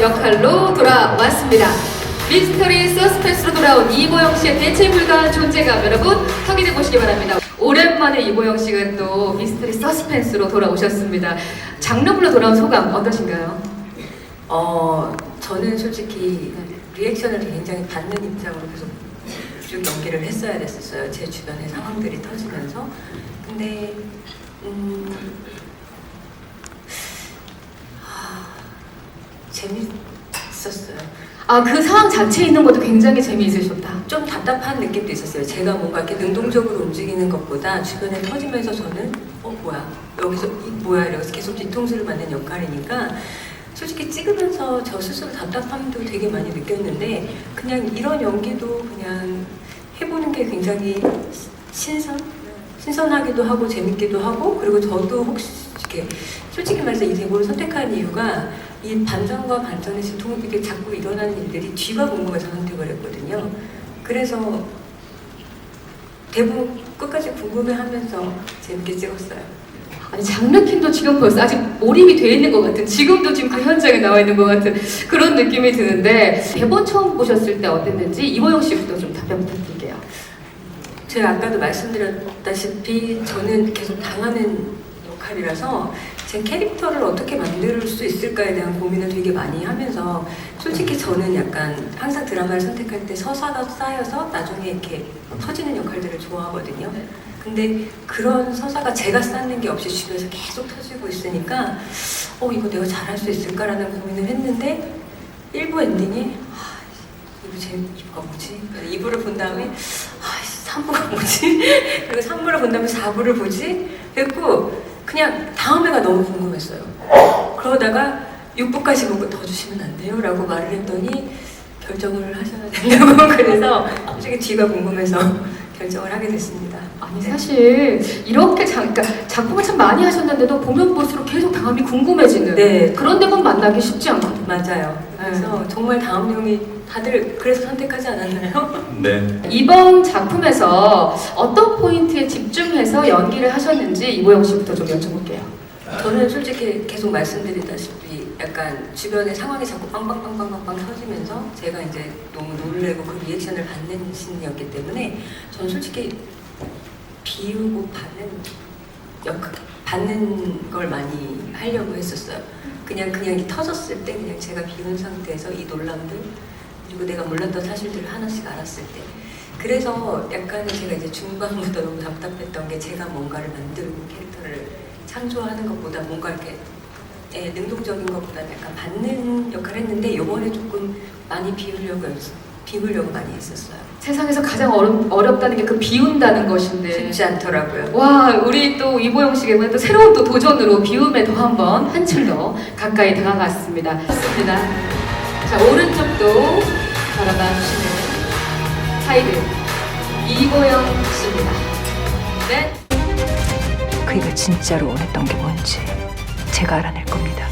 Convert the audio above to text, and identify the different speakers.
Speaker 1: 역할로 돌아왔습니다. 미스터리 서스펜스로 돌아온 이보영 씨의 대체 불가한 존재감 여러분 확인해 보시기 바랍니다. 오랜만에 이보영 씨가 또 미스터리 서스펜스로 돌아오셨습니다. 장르불로 돌아온 소감 어떠신가요?
Speaker 2: 어, 저는 솔직히 리액션을 굉장히 받는 입장으로 계속 쭉 연기를 했어야 됐었어요. 제 주변의 상황들이 터지면서. 근데, 음, 재밌었어요.
Speaker 1: 아 그 상황 자체에 있는 것도 굉장히 재미있으셨다.
Speaker 2: 좀 답답한 느낌도 있었어요. 제가 뭔가 이렇게 능동적으로 움직이는 것보다 주변에 터지면서 저는 어 뭐야 여기서 이 뭐야 이러면서 계속 뒤통수를 맞는 역할이니까 솔직히 찍으면서 저 스스로 답답함도 되게 많이 느꼈는데 그냥 이런 연기도 그냥 해보는 게 굉장히 시- 신선 신선하기도 하고 재밌기도 하고 그리고 저도 혹시 이렇게 솔직히 말해서 이 대본을 선택한 이유가 이 반전과 반전의 이게 자꾸 일어나는 일들이 뒤가 궁금해서 선택을 했거든요. 그래서 대본 끝까지 궁금해하면서 재밌게 찍었어요.
Speaker 1: 아니 장르킨도 지금 벌써 아직 몰입이 돼 있는 것 같은 지금도 지금 그 현장에 나와 있는 것 같은 그런 느낌이 드는데 대본 처음 보셨을 때 어땠는지 이보영 씨부터 좀 답변 부탁드릴게요.
Speaker 2: 제가 아까도 말씀드렸다시피 저는 계속 당하는 역할이라서 제 캐릭터를 어떻게 만들 수 있을까에 대한 고민을 되게 많이 하면서 솔직히 저는 약간 항상 드라마를 선택할 때 서사가 쌓여서 나중에 이렇게 터지는 역할들을 좋아하거든요. 근데 그런 서사가 제가 쌓는 게 없이 주변에서 계속 터지고 있으니까 어 이거 내가 잘할 수 있을까라는 고민을 했는데 1부 엔딩이 아, 이거 제 2부가 뭐지? 2부를 본 다음에 아 3부가 뭐지? 그리고 3부를 본 다음에 4부를 보지? 그랬고 그냥 다음에가 너무 궁금했어요. 그러다가 6부까지 보고 더 주시면 안 돼요? 라고 말을 했더니 결정을 하셔야 된다고 그래서 솔직히 뒤가 궁금해서 결정을 하게 됐습니다.
Speaker 1: 아니 사실 이렇게 자, 그러니까 작품을 참 많이 하셨는데도 보면 볼수록 계속 다음이 궁금해지는
Speaker 2: 네.
Speaker 1: 그런 대본 만나기 쉽지 않거든요.
Speaker 2: 맞아요. 그래서 정말 다음 용이 다들 그래서 선택하지 않았나요?
Speaker 3: 네.
Speaker 1: 이번 작품에서 어떤 포인트에 집중해서 연기를 하셨는지 이보영 씨부터 좀 여쭤볼게요.
Speaker 2: 저는 솔직히 계속 말씀드리다시피 약간 주변의 상황이 자꾸 빵빵빵빵빵빵 터지면서 제가 이제 너무 놀래고 그 리액션을 받는 신이었기 때문에 저는 솔직히 비우고 받는 역 받는 걸 많이 하려고 했었어요. 그냥 그냥 이 터졌을 때 그냥 제가 비운 상태에서 이 논란들 그리고 내가 몰랐던 사실들을 하나씩 알았을 때. 그래서 약간은 제가 이제 중반부터 너무 답답했던 게 제가 뭔가를 만들고 캐릭터를 창조하는 것보다 뭔가 이렇게 예, 능동적인 것보다는 약간 받는 역할을 했는데 이번에 조금 많이 비우려고 했- 비우려고 많이 했었어요.
Speaker 1: 세상에서 가장 어렵, 어렵다는 게 그 비운다는 것인데
Speaker 2: 쉽지 않더라고요.
Speaker 1: 와 우리 또 이보영 씨에게는 또 새로운 또 도전으로 비움에 더 한번 한층 더 가까이 다가갔습니다. 좋습니다. 자 오른쪽도 바라봐 주시는 사이드 이보영 씨입니다. 네.
Speaker 4: 그이가 진짜로 원했던 게 뭔지 제가 알아낼 겁니다.